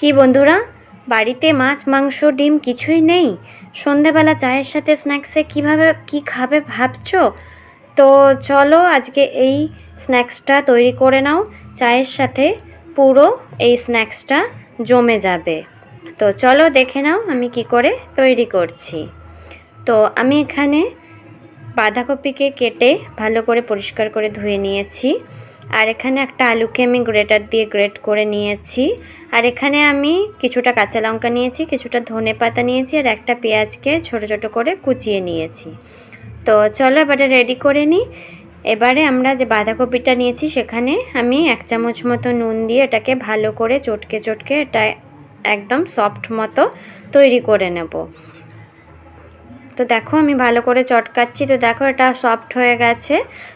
কি বন্ধুরা? বাড়িতে মাছ, মাংস, ডিম কিছুই নেই। সন্ধেবেলা চায়ের সাথে স্ন্যাক্সে কীভাবে, কি খাবে ভাবছ? তো চলো আজকে এই স্ন্যাক্সটা তৈরি করে নাও। চায়ের সাথে পুরো এই স্ন্যাক্সটা জমে যাবে। তো চলো দেখে নাও আমি কি করে তৈরি করছি। তো আমি এখানে বাঁধাকপিকে কেটে ভালো করে পরিষ্কার করে ধুয়ে নিয়েছি। আর এখানে একটা আলুকে আমি গ্রেটার দিয়ে গ্রেট করে নিয়েছি। আর এখানে আমি কিছুটা কাঁচা লঙ্কা নিয়েছি, কিছুটা ধনে পাতা নিয়েছি আর একটা পেঁয়াজকে ছোট ছোট করে কুচিয়ে নিয়েছি। তো চলো এবারে রেডি করে নিই। এবারে আমরা যে বাঁধাকপিটা নিয়েছি সেখানে আমি এক চামচ মতো নুন দিয়ে এটাকে ভালো করে চটকে চটকে এটা একদম সফট মতো তৈরি করে নেব। তো দেখো আমি ভালো করে চটকাচ্ছি। তো দেখো এটা সফট হয়ে গেছে।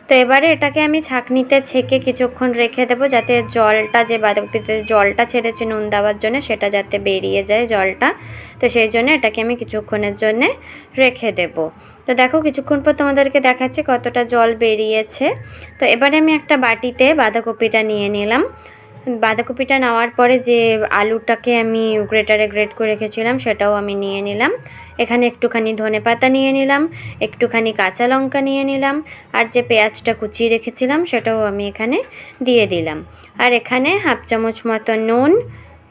তো এবারে এটাকে আমি ছাঁকনিতে ছেঁকে কিছুক্ষণ রেখে দেবো যাতে জলটা যে বাঁধাকপিতে জলটা ছেড়েছে নুন দেওয়ার জন্য সেটা যাতে বেরিয়ে যায় জলটা। তো সেই জন্য এটাকে আমি কিছুক্ষণের জন্যে রেখে দেব। তো দেখো কিছুক্ষণ পর তোমাদেরকে দেখাচ্ছি কতটা জল বেরিয়েছে। তো এবারে আমি একটা বাটিতে বাঁধাকপিটা নিয়ে নিলাম। বাঁধাকপিটা নেওয়ার পরে যে আলুটাকে আমি গ্রেটারে গ্রেট করে রেখেছিলাম, সেটাও আমি নিয়ে নিলাম। এখানে একটুখানি ধনে পাতা নিয়ে নিলাম, একটুখানি কাঁচা লঙ্কা নিয়ে নিলাম, আর যে পেঁয়াজটা কুচিয়ে রেখেছিলাম, সেটাও আমি এখানে দিয়ে দিলাম। আর এখানে হাফ চামচ মতো নুন,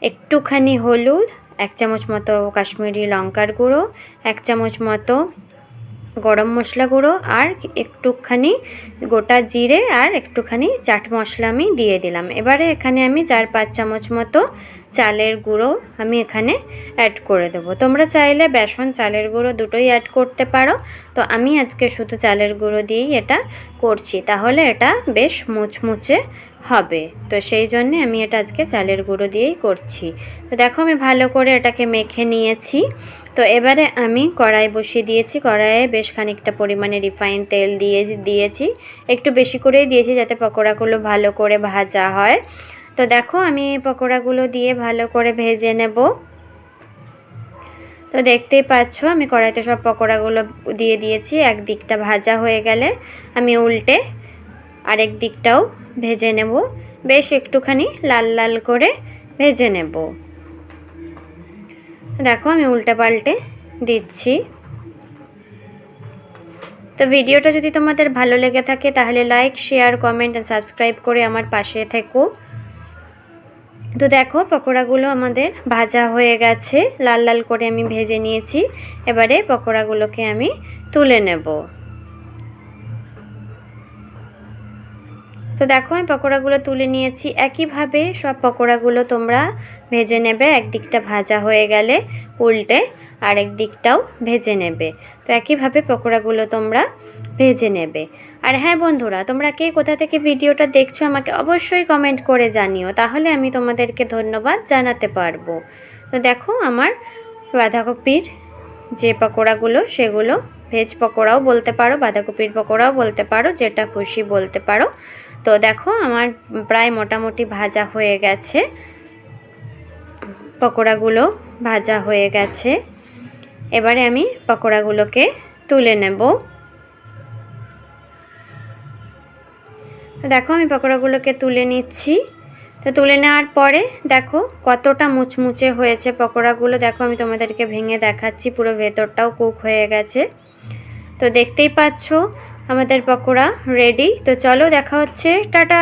একটুখানি হলুদ, এক চামচ মতো কাশ্মীরি লঙ্কার গুঁড়ো, এক চামচ মতো গরম মশলা গুঁড়ো আর একটুখানি গোটা জিরে আর একটুখানি চাট মশলা আমি দিয়ে দিলাম। এবারে এখানে আমি চার পাঁচ চামচ মতো চালের গুঁড়ো আমি এখানে অ্যাড করে দেবো। তোমরা চাইলে বেসন চালের গুঁড়ো দুটোই অ্যাড করতে পারো। তো আমি আজকে শুধু চালের গুঁড়ো দিয়েই এটা করছি। তাহলে এটা বেশ মুচমুচে হবে। তো সেই জন্যে আমি এটা আজকে চালের গুঁড়ো দিয়েই করছি। তো দেখো আমি ভালো করে এটাকে মেখে নিয়েছি। তো এবারে আমি কড়াই বসিয়ে দিয়েছি। কড়াইয়ে বেশ খানিকটা পরিমাণে রিফাইন তেল দিয়ে দিয়েছি। একটু বেশি করেই দিয়েছি যাতে পকোড়াগুলো ভালো করে ভাজা হয়। তো দেখো আমি পকোড়াগুলো দিয়ে ভালো করে ভেজে নেব। তো দেখতেই পাচ্ছ আমি কড়াইতে সব পকোড়াগুলো দিয়ে দিয়েছি। এক দিকটা ভাজা হয়ে গেলে আমি উল্টে আরেক দিকটাও ভেজে নেব। বেশ একটুখানি লাল লাল করে ভেজে নেব। দেখো আমি উল্টে পাল্টে দিচ্ছি। তো ভিডিওটা যদি তোমাদের ভালো লেগে থাকে তাহলে like share comment and subscribe করে আমার পাশে থেকো। তো দেখো পকোড়াগুলো আমাদের ভাজা হয়ে গেছে। লাল লাল করে আমি ভেজে নিয়েছি। এবারে পকোড়াগুলোকে আমি তুলে নেব। তো দেখো, আমি পকোড়াগুলো তুলে নিয়েছি। একইভাবে সব পকোড়াগুলো তোমরা ভেজে নেবে। একদিকটা ভাজা হয়ে গেলে উল্টে আরেক দিকটাও ভেজে নেবে। তো একইভাবে পকোড়াগুলো তোমরা ভেজে নেবে। আর হ্যাঁ বন্ধুরা, তোমরা কে কোথা থেকে ভিডিওটা দেখছ আমাকে অবশ্যই কমেন্ট করে জানিও। তাহলে আমি তোমাদেরকে ধন্যবাদ জানাতে পারব। তো দেখো, আমার বাঁধাকপির যে পকোড়াগুলো, সেগুলো ভেজ পকোড়াও বলতে পারো, বাঁধাকপির পকোড়াও বলতে পারো, যেটা খুশি বলতে পারো। তো দেখো আমার প্রায় মোটামুটি ভাজা হয়ে গেছে। পকোড়াগুলো ভাজা হয়ে গেছে। এবারে আমি পকোড়াগুলোকে তুলে নেব। দেখো আমি পকোড়াগুলোকে তুলে নিচ্ছি। তো তুলে নেওয়ার পরে দেখো কতটা মুচমুচে হয়েছে পকোড়াগুলো। দেখো আমি তোমাদেরকে ভেঙে দেখাচ্ছি, পুরো ভেতরটাও কুক হয়ে গেছে। তো দেখতেই পাচ্ছ আমাদের পকোড়া রেডি তো চলো দেখা হচ্ছে টাটা!